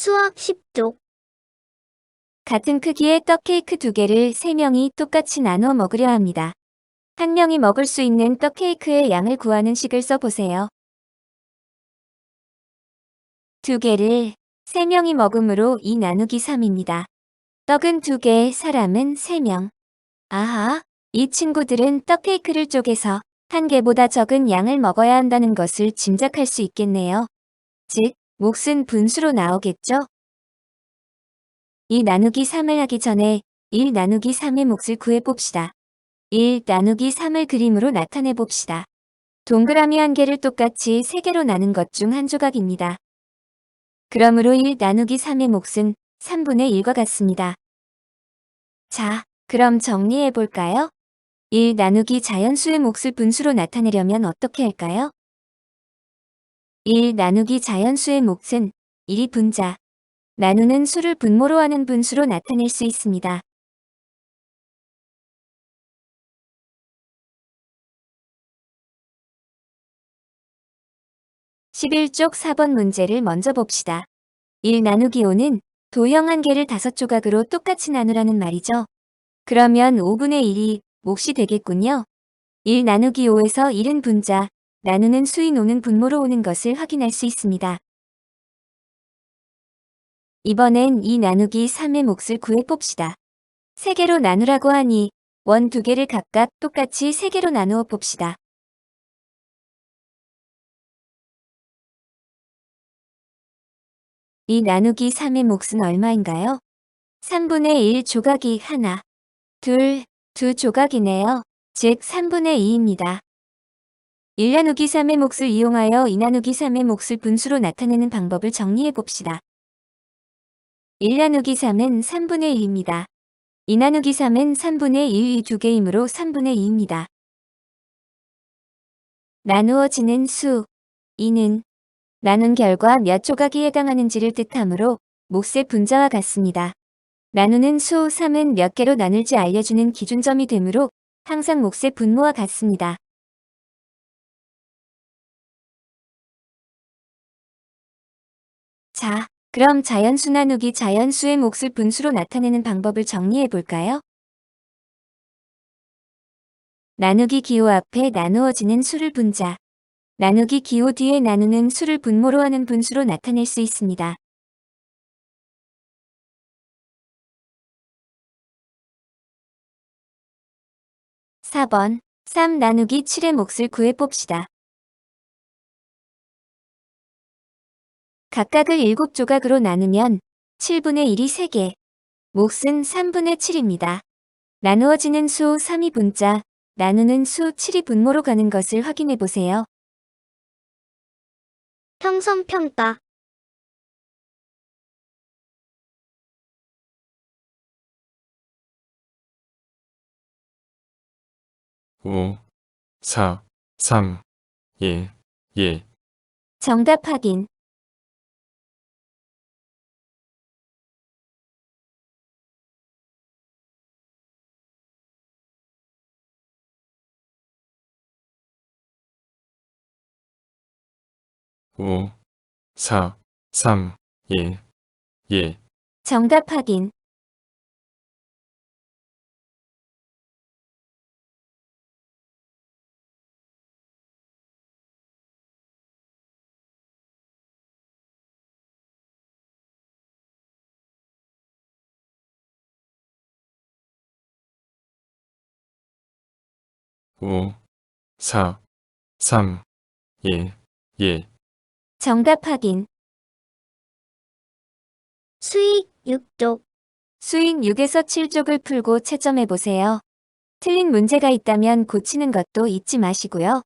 수학 10쪽. 같은 크기의 떡 케이크 두 개를 세 명이 똑같이 나눠 먹으려 합니다. 한 명이 먹을 수 있는 떡 케이크의 양을 구하는 식을 써보세요. 두 개를 세 명이 먹음으로 2 나누기 3입니다. 떡은 두 개, 사람은 세 명. 아하, 이 친구들은 떡 케이크를 쪼개서 한 개보다 적은 양을 먹어야 한다는 것을 짐작할 수 있겠네요. 즉, 몫은 분수로 나오겠죠? 2 나누기 3을 하기 전에 1 나누기 3의 몫을 구해봅시다. 1 나누기 3을 그림으로 나타내 봅시다. 동그라미 한 개를 똑같이 세 개로 나눈 것 중 한 조각입니다. 그러므로 1 나누기 3의 몫은 3분의 1과 같습니다. 자, 그럼 정리해 볼까요? 1 나누기 자연수의 몫을 분수로 나타내려면 어떻게 할까요? 1 나누기 자연수의 몫은 1이 분자, 나누는 수를 분모로 하는 분수로 나타낼 수 있습니다. (11쪽 4번) 문제를 먼저 봅시다. 1 나누기 5는 도형 한 개를 다섯 조각으로 똑같이 나누라는 말이죠. 그러면 5분의 1이 몫이 되겠군요. 1 나누기 5에서 1은 분자, 나누는 수인 5는 분모로 오는 것을 확인할 수 있습니다. 이번엔 2 나누기 3의 몫을 구해 봅시다. 3개로 나누라고 하니 원 2개를 각각 똑같이 3개로 나누어 봅시다. 이 나누기 3의 몫은 얼마인가요? 3분의 1 조각이 하나, 둘, 두 조각이네요. 즉 3분의 2입니다. 1 나누기 3의 몫을 이용하여 2 나누기 3의 몫을 분수로 나타내는 방법을 정리해 봅시다. 1 나누기 3은 3분의 1입니다. 2 나누기 3은 3분의 1이 두 개이므로 3분의 2입니다. 나누어지는 수 2는 나눈 결과 몇 조각이 해당하는지를 뜻하므로 몫의 분자와 같습니다. 나누는 수 3은 몇 개로 나눌지 알려주는 기준점이 되므로 항상 몫의 분모와 같습니다. 자, 그럼 자연수 나누기 자연수의 몫을 분수로 나타내는 방법을 정리해 볼까요? 나누기 기호 앞에 나누어지는 수를 분자, 나누기 기호 뒤에 나누는 수를 분모로 하는 분수로 나타낼 수 있습니다. (4번) 3 나누기 7의 몫을 구해 봅시다. 각각을 7조각으로 나누면 7분의 1이 3개, 몫은 3분의 7입니다. 나누어지는 수 3이 분자, 나누는 수 7이 분모로 가는 것을 확인해 보세요. 형성평가. 오, 사, 삼, 일, 일. 정답 확인. 오, 사, 삼, 일, 일. 정답 확인. 오, 사, 삼, 일, 일. 정답 확인. 수익 6쪽. 수익 6에서 7쪽을 풀고 채점해 보세요. 틀린 문제가 있다면 고치는 것도 잊지 마시고요.